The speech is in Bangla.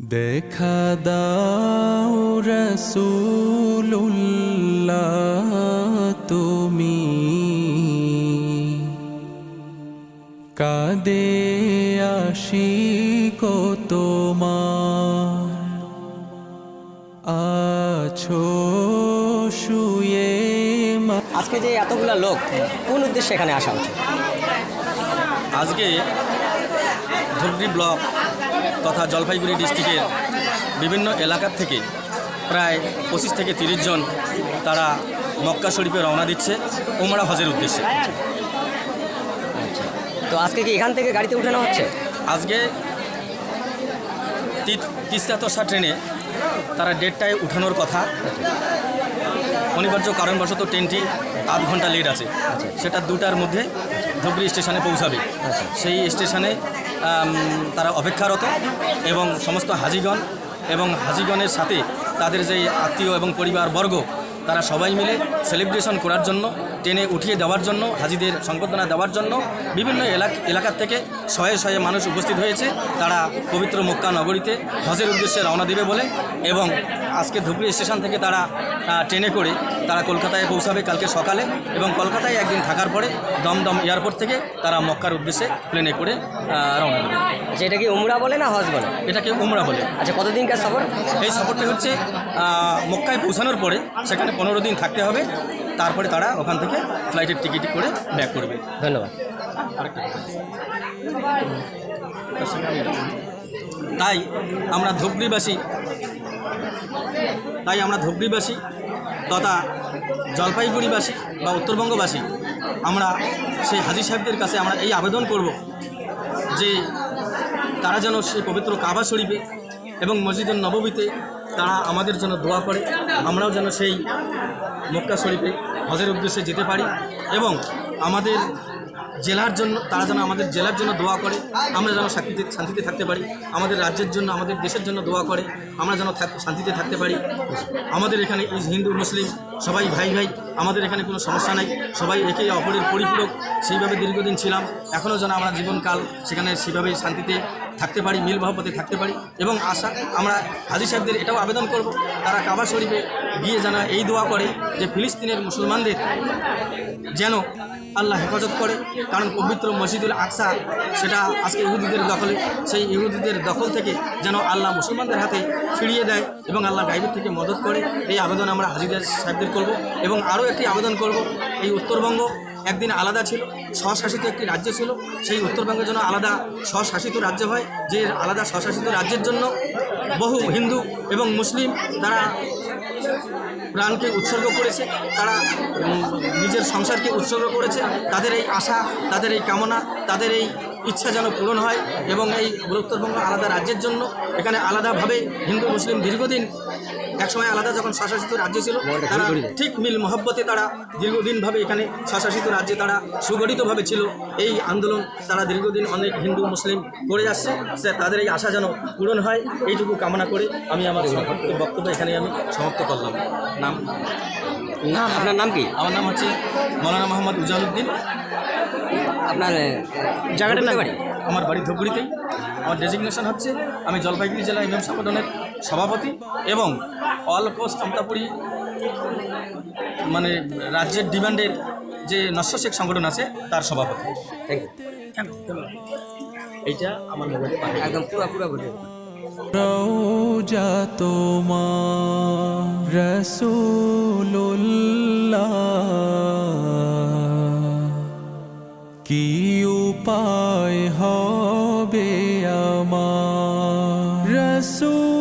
দেখা দাও রসুল্লাহ তুমি কাদে আসি কো তোমার আছো শুয়ে মা আজকে যে এতগুলা লোক কোন উদ্দেশ্যে এখানে আসা হচ্ছে আজকে ধুবড়ি ব্লক তথা জলপাইগুড়ি ডিস্ট্রিক্টের বিভিন্ন এলাকার থেকে প্রায় পঁচিশ থেকে তিরিশ জন তারা মক্কা শরীফে রওনা দিচ্ছে ওমরা হজের উদ্দেশ্যে। তো আজকে কি এখান থেকে গাড়িতে উঠানো হচ্ছে? আজকে তি- তিস্তা তোষা ট্রেনে তারা ডেটটায় উঠানোর কথা। অনিবার্য কারণবশত ট্রেনটি আধ ঘণ্টা লেট আছে। সেটা দুটার মধ্যে ধুবড়ি স্টেশনে পৌঁছাবে। সেই স্টেশনে তারা অপেক্ষারত এবং সমস্ত হাজিগণ এবং হাজিগণের সাথে তাদের যে আত্মীয় এবং পরিবারবর্গ, তারা সবাই মিলে সেলিব্রেশন করার জন্য ট্রেনে উঠিয়ে দেওয়ার জন্য হাজিদের সংবর্ধনা দেওয়ার জন্য বিভিন্ন এলাক এলাকার থেকে শয়ে শয়ে মানুষ উপস্থিত হয়েছে। তারা পবিত্র মক্কা নগরীতে হজের উদ্দেশ্যে রওনা দেবে বলে এবং আজকে ধুবড়ি স্টেশন থেকে তারা ট্রেনে করে তারা কলকাতায় পৌঁছাবে কালকে সকালে এবং কলকাতায় একদিন থাকার পরে দমদম এয়ারপোর্ট থেকে তারা মক্কার উদ্দেশ্যে প্লেনে করে রওনা দেবে। এটা কি উমরা বলে না হজ বলে? এটাকে উমরা বলে। আচ্ছা কতদিনকার সফর? এই সফরটি হচ্ছে মক্কায় পৌঁছানোর পরে সেখানে পনেরো দিন থাকতে হবে। তারপরে তারা ওখান থেকে ফ্লাইটের টিকিট করে ব্যাক করবে। ধন্যবাদ। তাই আমরা ধুবড়িবাসী তাই আমরা ধুবড়িবাসী তথা জলপাইগুড়িবাসী বা উত্তরবঙ্গবাসী আমরা সেই হাজি সাহেবদের কাছে আমরা এই আবেদন করব যে তারা যেন সেই পবিত্র কাবা শরীফে এবং মসজিদের নববীতে তারা আমাদের জন্য দোয়া করে আমরাও যেন সেই মক্কা শরীফে হজের উদ্দেশ্যে যেতে পারি এবং আমাদের জেলার জন্য, তারা যেন আমাদের জেলার জন্য দোয়া করে, আমরা যেন শান্তিতে শান্তিতে থাকতে পারি, আমাদের রাজ্যের জন্য, আমাদের দেশের জন্য দোয়া করে, আমরা যেন শান্তিতে থাকতে পারি। আমাদের এখানে হিন্দু, মুসলিম সবাই ভাই ভাই, আমাদের এখানে কোনো সমস্যা নাই, সবাই একে অপরের পরিপূরক, সেইভাবে দীর্ঘদিন ছিলাম, এখনও যেন আমরা জীবনকাল সেখানে সেভাবে শান্তিতে থাকতে পারি, মিল মহব্বতে থাকতে পারি এবং আশা, আমরা হাজি সাহেবদের এটাও আবেদন করব। তারা কাবা শরীফে গিয়ে যেন এই দোয়া করে যে ফিলিস্তিনের মুসলমানদের যেন আল্লাহ হেফাজত করে। কারণ পবিত্র মসজিদুল আকসা, সেটা আজকে ইহুদিদের দখলে, সেই ইহুদিদের দখল থেকে যেন আল্লাহ মুসলমানদের হাতে ফিরিয়ে দেয় এবং আল্লাহ গাইবের থেকে মদত করে। এই আবেদন আমরা হাজিদের সাহেবদের করব এবং আরও একটি আবেদন করব, এই উত্তরবঙ্গ একদিন আলাদা ছিল, স্বশাসিত একটি রাজ্য ছিল। সেই উত্তরবঙ্গের জন্য আলাদা স্বশাসিত রাজ্য হয়, যে আলাদা স্বশাসিত রাজ্যের জন্য বহু হিন্দু এবং মুসলিম তারা প্রাণকে উৎসর্গ করেছে, তারা নিজের সংসারকে উৎসর্গ করেছে। তাদের এই আশা, তাদের এই কামনা, তাদের এই ইচ্ছা যেন পূরণ হয় এবং এই উত্তরবঙ্গ আলাদা রাজ্যের জন্য। এখানে আলাদাভাবে হিন্দু মুসলিম দীর্ঘদিন একসময় আলাদা যখন স্বশাসিত রাজ্য ছিল তারা ঠিক মিল মহব্বতে তারা দীর্ঘদিনভাবে এখানে স্বশাসিত রাজ্যে তারা সুগঠিতভাবে ছিল। এই আন্দোলন তারা দীর্ঘদিন অনেক হিন্দু মুসলিম করে যাচ্ছে। সে তাদের এই আশা যেন পূরণ হয় এইটুকু কামনা করে আমি আমার বক্তব্য এখানে আমি সমাপ্ত করলাম। নাম? নাম? আপনার নাম কি? আমার নাম হচ্ছে মৌলানা মোহাম্মদ উজালউদ্দিন আপনার জায়গাটার নাম? বাড়ি? আমার বাড়ি ধুপগুড়িতেই। আমার ডেজিগনেশন হচ্ছে আমি জলপাইগুড়ি জেলা ইমাম সংগঠনের সভাপতি এবং অল কোস্ট আমতাপুরি মানে রাজ্যের ডিমান্ডের যে নস্য শেখ সংগঠন আছে তার সভাপতি। থ্যাংক ইউ এইটা আমার মোবাইলে একদম পুরো পুরো বলে রওজা তোমার রসুল্লাহ কি উপায় হবে আমার? রসুল্লাহ